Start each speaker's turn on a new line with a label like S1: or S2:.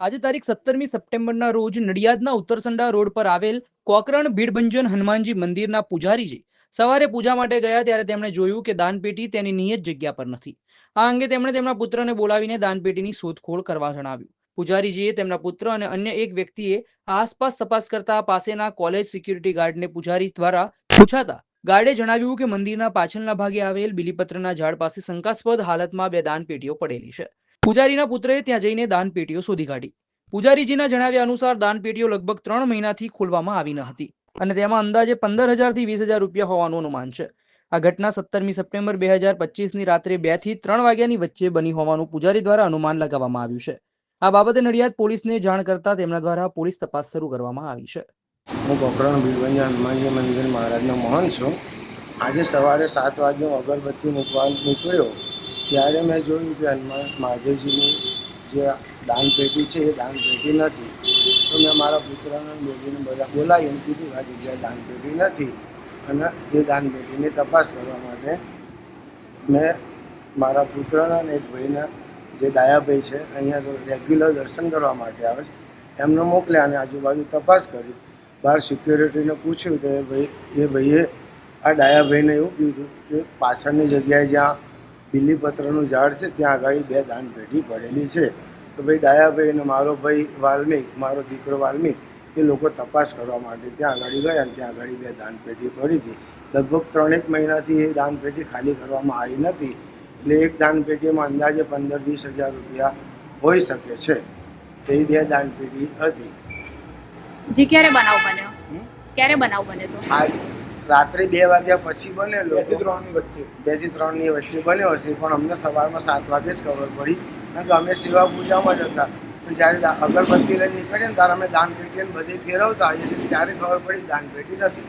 S1: આજે તારીખ સત્તરમી સપ્ટેમ્બરના રોજ નડિયાદના ઉત્તરસંડા રોડ પર આવેલ કોકરણ ભીડભંજન હનુમાનજી મંદિરના પૂજારીજી સવારે પૂજા માટે ગયા ત્યારે તેમણે જોયું કે દાનપેટી તેની નિયત જગ્યા પર નથી. આ અંગે તેમણે તેમના પુત્રને બોલાવીને દાનપેટીની શોધખોળ કરવા જણાવ્યું. પૂજારીજીએ તેમના પુત્ર અને અન્ય એક વ્યક્તિએ આસપાસ તપાસ કરતા પાસેના કોલેજ સિક્યુરિટી ગાર્ડને પૂજારી દ્વારા પૂછાતા ગાર્ડે જણાવ્યું કે મંદિરના પાછળના ભાગે આવેલ બિલીપત્રના ઝાડ પાસે શંકાસ્પદ હાલતમાં બે દાનપેટીઓ પડેલી છે. પૂજારીના પુત્રએ ત્યાં જઈને દાનપેટીઓ શોધી કાઢી. પૂજારીજીના જણાવ્યા અનુસાર દાનપેટીઓ લગભગ ત્રણ મહિનાથી ખોલવામાં આવી ન હતી અને તેમાં અંદાજે પંદર હજારથી વીસ હજાર રૂપિયા હોવાનું અનુમાન છે. આ ઘટના સત્તરમી સપ્ટેમ્બર બે હજાર પચીસની રાત્રે બેથી ત્રણ વાગ્યાની વચ્ચે બની હોવાનું પૂજારી દ્વારા અનુમાન લગાવવામાં આવ્યું છે. આ બાબતે નડિયાદ પોલીસને જાણ કરતા તેમના દ્વારા પોલીસ તપાસ શરૂ કરવામાં આવી છે.
S2: હું કોકરણ ભીડવંજા હનુમાનજી મંદિર મહારાજનો મહંત છું. આજે સવારે સાત વાગે હું અગરબત્તી મૂકવા નીકળ્યો, ત્યારે મેં જોયું કે હનુમાન મહાદેવજીની જે દાનપેટી છે, એ દાનપેટી નથી. તો મેં મારા પુત્રને બેબીને બધા બોલાવી એમ કીધું આ જગ્યાએ દાનપેટી નથી. અને એ દાનપેટીની તપાસ કરવા માટે મેં મારા પુત્રના અને એક ભાઈના, જે ડાયાભાઈ છે, અહીંયા રેગ્યુલર દર્શન કરવા માટે આવે છે, એમને મોકલ્યા અને આજુબાજુ તપાસ કરી. બહાર સિક્યોરિટીને પૂછ્યું એ ભાઈ એ ભાઈએ આ ડાયાભાઈને એવું કીધું કે પાછળની જગ્યાએ જ્યાં બિલીપત્રનું ઝાડ છે, ત્યાં આગળ બે દાનપેટી પડેલી છે. તો ભાઈ, ડાયાભાઈ અને મારો ભાઈ વાલ્મિક, મારો દીકરો વાલ્મિક, એ લોકો તપાસ કરવા માટે ત્યાં આગળ ગયા અને ત્યાં આગળ બે દાનપેટી પડી હતી. લગભગ ત્રણેક મહિનાથી એ દાનપેટી ખાલી કરવામાં આવી નથી. એટલે એક દાનપેટીમાં અંદાજે પંદર વીસ હજાર રૂપિયા હોઈ શકે છે. તો એ બે દાનપેટી હતી.
S3: જી ક્યારે બનાવ બન્યો? ક્યારે બનાવ બન્યો તો?
S2: આજ રાત્રે બે વાગ્યા પછી બનેલો. બેથી ત્રણની વચ્ચે. બેથી ત્રણની વચ્ચે બન્યો હશે પણ અમને સવારમાં સાત વાગે જ ખબર પડી. કારણ કે અમે સેવા પૂજામાં જ હતા. તો જ્યારે અગરબત્તી લઈને નીકળીએ ને ત્યારે અમે દાનપેટી ને બધી ફેરવતા હોઈએ ત્યારે ખબર પડી દાનપેટી નથી.